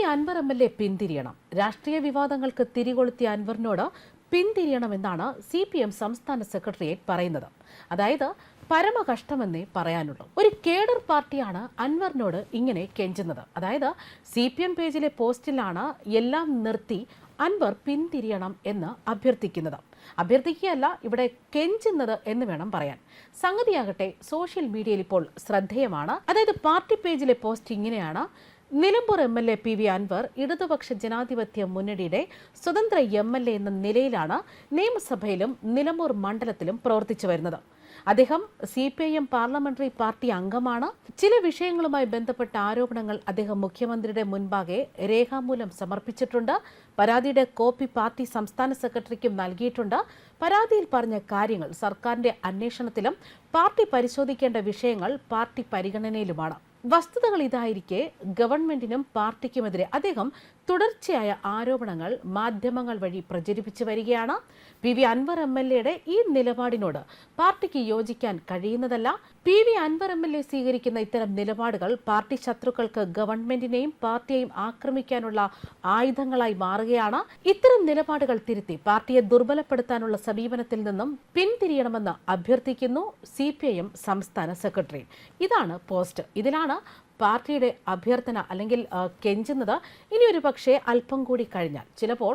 V Anvar M L A പിന്തിരിയണം. രാഷ്ട്രീയ വിവാദങ്ങൾക്ക് തിരികൊളുത്തിയ അൻവറിനോട് പിന്തിരിയണമെന്നാണ് സി പി എം സംസ്ഥാന സെക്രട്ടേറിയറ്റ് പറയുന്നത്. അതായത് പരമകഷ്ടമെന്നേ പറയാനുള്ളൂ. ഒരു കേഡർ പാർട്ടിയാണ് അൻവറിനോട് ഇങ്ങനെ കെഞ്ചുന്നത്. അതായത് സി പി എം പേജിലെ പോസ്റ്റിലാണ് എല്ലാം നിർത്തി അൻവർ പിന്തിരിയണം എന്ന് അഭ്യർത്ഥിക്കുന്നത്. അഭ്യർത്ഥിക്കുകയല്ല ഇവിടെ കെഞ്ചുന്നത് എന്ന് വേണം പറയാൻ. സംഗതിയാകട്ടെ സോഷ്യൽ മീഡിയയിൽ ഇപ്പോൾ ശ്രദ്ധേയമാണ്. അതായത് പാർട്ടി പേജിലെ പോസ്റ്റ് ഇങ്ങനെയാണ്. Nilambur M L A P V Anvar ഇടതുപക്ഷ ജനാധിപത്യ മുന്നണിയുടെ സ്വതന്ത്ര എം എൽ എ എന്ന നിലയിലാണ് നിയമസഭയിലും നിലമ്പൂർ മണ്ഡലത്തിലും പ്രവർത്തിച്ചു വരുന്നത്. അദ്ദേഹം C P I M parliamentary party അംഗമാണ്. ചില വിഷയങ്ങളുമായി ബന്ധപ്പെട്ട ആരോപണങ്ങൾ അദ്ദേഹം മുഖ്യമന്ത്രിയുടെ മുൻപാകെ രേഖാമൂലം സമർപ്പിച്ചിട്ടുണ്ട്. പരാതിയുടെ കോപ്പി പാർട്ടി സംസ്ഥാന സെക്രട്ടറിക്കും നൽകിയിട്ടുണ്ട്. പരാതിയിൽ പറഞ്ഞ കാര്യങ്ങൾ സർക്കാരിന്റെ അന്വേഷണത്തിലും പാർട്ടി പരിശോധിക്കേണ്ട വിഷയങ്ങൾ പാർട്ടി പരിഗണനയിലുമാണ്. വസ്തുതകൾ ഇതായിരിക്കെ ഗവൺമെന്റിനും പാർട്ടിക്കുമെതിരെ അദ്ദേഹം തുടർച്ചയായ ആരോപണങ്ങൾ മാധ്യമങ്ങൾ വഴി പ്രചരിപ്പിച്ചു വരികയാണ്. P V Anvar M L എയുടെ ഈ നിലപാടിനോട് പാർട്ടിക്ക് യോജിക്കാൻ കഴിയുന്നതല്ല. P V Anvar M L A സ്വീകരിക്കുന്ന ഇത്തരം നിലപാടുകൾ പാർട്ടി ശത്രുക്കൾക്ക് ഗവൺമെന്റിനെയും പാർട്ടിയെയും ആക്രമിക്കാനുള്ള ആയുധങ്ങളായി മാറുകയാണ്. ഇത്തരം നിലപാടുകൾ തിരുത്തി പാർട്ടിയെ ദുർബലപ്പെടുത്താനുള്ള സമീപനത്തിൽ നിന്നും പിന്തിരിയണമെന്ന് അഭ്യർത്ഥിക്കുന്നു സി സംസ്ഥാന സെക്രട്ടറി. ഇതാണ് പോസ്റ്റ്. ഇതിലാണ് പാർട്ടിയുടെ അഭ്യർത്ഥന അല്ലെങ്കിൽ കെഞ്ചുന്നത്. ഇനി ഒരു പക്ഷേ അല്പം കൂടി കഴിഞ്ഞാൽ ചിലപ്പോൾ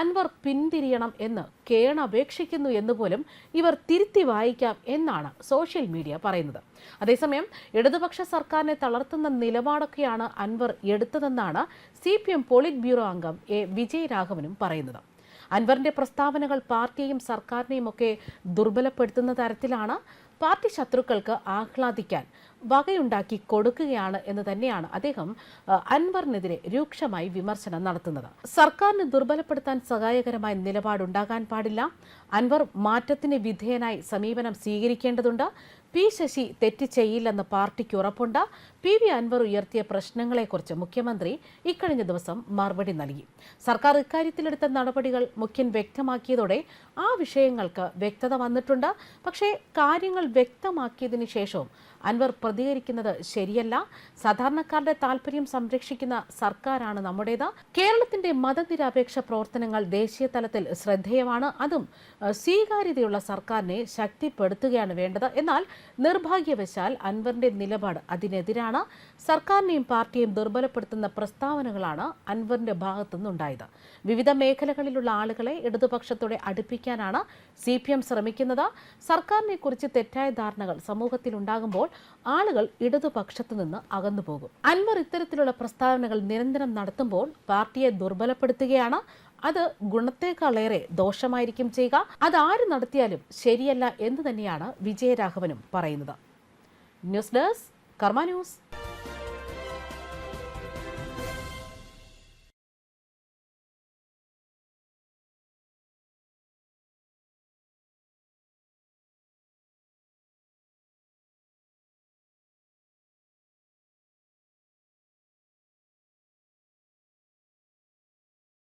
അൻവർ പിന്തിരിയണം എന്ന് കേണപേക്ഷിക്കുന്നു എന്ന് പോലും ഇവർ തിരുത്തി വായിക്കാം എന്നാണ് സോഷ്യൽ മീഡിയ പറയുന്നത്. അതേസമയം ഇടതുപക്ഷ സർക്കാരിനെ തളർത്തുന്ന നിലപാടൊക്കെയാണ് Anvar എടുത്തതെന്നാണ് C P M polit bureau അംഗം എ വിജയരാഘവനും പറയുന്നത്. അൻവറിന്റെ പ്രസ്താവനകൾ പാർട്ടിയെയും സർക്കാരിനെയും ഒക്കെ ദുർബലപ്പെടുത്തുന്ന തരത്തിലാണ് പാർട്ടി ശത്രുക്കൾക്ക് ആഹ്ലാദിക്കാൻ വകയുണ്ടാക്കി കൊടുക്കുകയാണ് എന്ന് തന്നെയാണ് അദ്ദേഹം അൻവറിനെതിരെ രൂക്ഷമായി വിമർശനം നടത്തുന്നത്. സർക്കാരിന് ദുർബലപ്പെടുത്താൻ സഹായകരമായ നിലപാടുണ്ടാകാൻ പാടില്ല. അൻവർ മാറ്റത്തിന് വിധേയനായി സമീപനം സ്വീകരിക്കേണ്ടതുണ്ട്. പി ശശി തെറ്റ് ചെയ്യില്ലെന്ന് പാർട്ടിക്ക് ഉറപ്പുണ്ട്. പി വി അൻവർ ഉയർത്തിയ പ്രശ്നങ്ങളെക്കുറിച്ച് മുഖ്യമന്ത്രി ഇക്കഴിഞ്ഞ ദിവസം മറുപടി നൽകി. സർക്കാർ ഇക്കാര്യത്തിലെടുത്ത നടപടികൾ മുഖ്യൻ വ്യക്തമാക്കിയതോടെ ആ വിഷയങ്ങൾക്ക് വ്യക്തത വന്നിട്ടുണ്ട്. പക്ഷേ കാര്യങ്ങൾ വ്യക്തമാക്കിയതിനു ശേഷവും അൻവർ പ്രതികരിക്കുന്നത് ശരിയല്ല. സാധാരണക്കാരുടെ താല്പര്യം സംരക്ഷിക്കുന്ന സർക്കാരാണ് നമ്മുടേത്. കേരളത്തിന്റെ മതനിരപേക്ഷ പ്രവർത്തനങ്ങൾ ദേശീയ തലത്തിൽ ശ്രദ്ധേയമാണ്. അതും സ്വീകാര്യതയുള്ള സർക്കാരിനെ ശക്തിപ്പെടുത്തുകയാണ് വേണ്ടത്. എന്നാൽ നിർഭാഗ്യവശാൽ അൻവറിന്റെ നിലപാട് അതിനെതിരാണ്. സർക്കാരിനെയും പാർട്ടിയെയും ദുർബലപ്പെടുത്തുന്ന പ്രസ്താവനകളാണ് അൻവറിന്റെ ഭാഗത്തുനിന്നുണ്ടായത്. വിവിധ മേഖലകളിലുള്ള ആളുകളെ ഇടതുപക്ഷത്തോടെ അടുപ്പിക്കാനാണ് സി പി എം ശ്രമിക്കുന്നത്. സർക്കാരിനെ കുറിച്ച് തെറ്റായ ധാരണകൾ സമൂഹത്തിൽ ഉണ്ടാകുമ്പോൾ ആളുകൾ ഇടതുപക്ഷത്തു നിന്ന് അകന്നു പോകും. അൻവർ ഇത്തരത്തിലുള്ള പ്രസ്താവനകൾ നിരന്തരം നടത്തുമ്പോൾ പാർട്ടിയെ ദുർബലപ്പെടുത്തുകയാണ്. അത് ഗുണത്തേക്കാളേറെ ദോഷമായിരിക്കും ചെയ്യുക. അത് ആര് നടത്തിയാലും ശരിയല്ല എന്ന് തന്നെയാണ് വിജയരാഘവനും പറയുന്നത്. News desk Karma news.